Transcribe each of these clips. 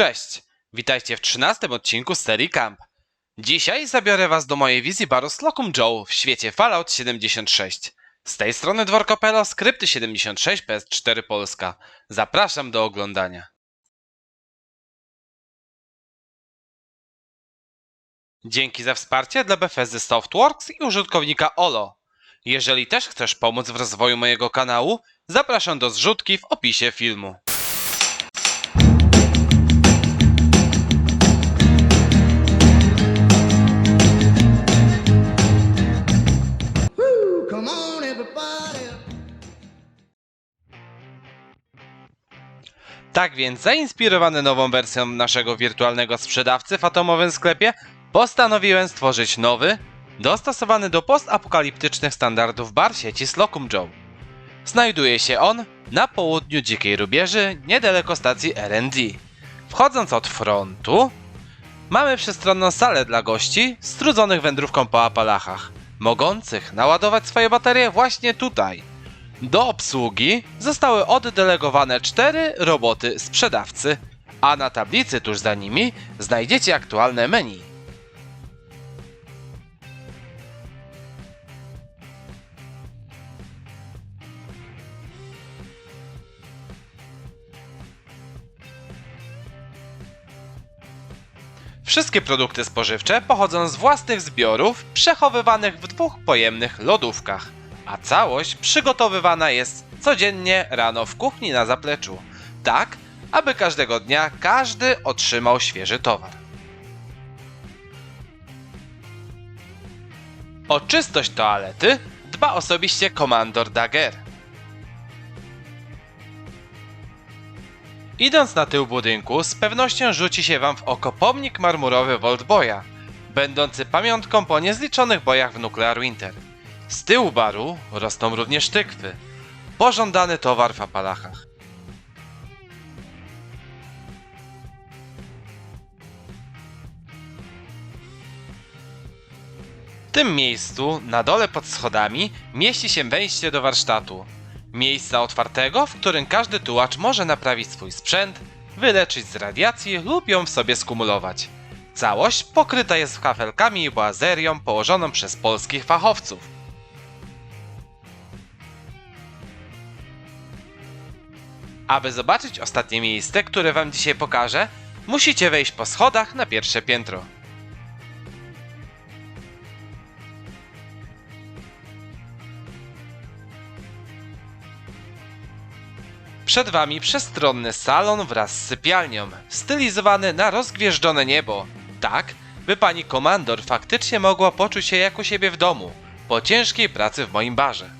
Cześć! Witajcie w 13 odcinku z serii Camp. Dzisiaj zabiorę was do mojej wizji baru Slocum Joe w świecie Fallout 76. Z tej strony Dworkopelo, skrypty 76 PS4 Polska. Zapraszam do oglądania. Dzięki za wsparcie dla Bethesdy Softworks i użytkownika Olo. Jeżeli też chcesz pomóc w rozwoju mojego kanału, zapraszam do zrzutki w opisie filmu. Tak więc, zainspirowany nową wersją naszego wirtualnego sprzedawcy w atomowym sklepie, postanowiłem stworzyć nowy, dostosowany do postapokaliptycznych standardów bar sieci Slocum Joe. Znajduje się on na południu Dzikiej Rubieży, niedaleko stacji R&D. Wchodząc od frontu, mamy przestronną salę dla gości strudzonych wędrówką po Apalachach, mogących naładować swoje baterie właśnie tutaj. Do obsługi zostały oddelegowane cztery roboty sprzedawcy, a na tablicy tuż za nimi znajdziecie aktualne menu. Wszystkie produkty spożywcze pochodzą z własnych zbiorów przechowywanych w dwóch pojemnych lodówkach, a całość przygotowywana jest codziennie rano w kuchni na zapleczu, tak aby każdego dnia każdy otrzymał świeży towar. O czystość toalety dba osobiście komandor Dager. Idąc na tył budynku, z pewnością rzuci się wam w oko pomnik marmurowy Voltboya, będący pamiątką po niezliczonych bojach w Nuclear Winter. Z tyłu baru rosną również tykwy, pożądany towar w Apalachach. W tym miejscu, na dole pod schodami, mieści się wejście do warsztatu. Miejsca otwartego, w którym każdy tułacz może naprawić swój sprzęt, wyleczyć z radiacji lub ją w sobie skumulować. Całość pokryta jest kafelkami i boazerią położoną przez polskich fachowców. Aby zobaczyć ostatnie miejsce, które wam dzisiaj pokażę, musicie wejść po schodach na pierwsze piętro. Przed wami przestronny salon wraz z sypialnią, stylizowany na rozgwieżdżone niebo, tak by pani komandor faktycznie mogła poczuć się jak u siebie w domu, po ciężkiej pracy w moim barze.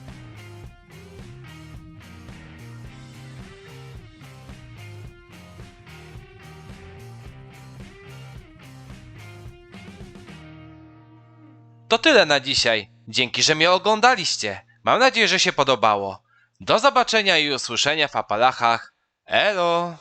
To tyle na dzisiaj. Dzięki, że mnie oglądaliście. Mam nadzieję, że się podobało. Do zobaczenia i usłyszenia w Apalachach. Elo!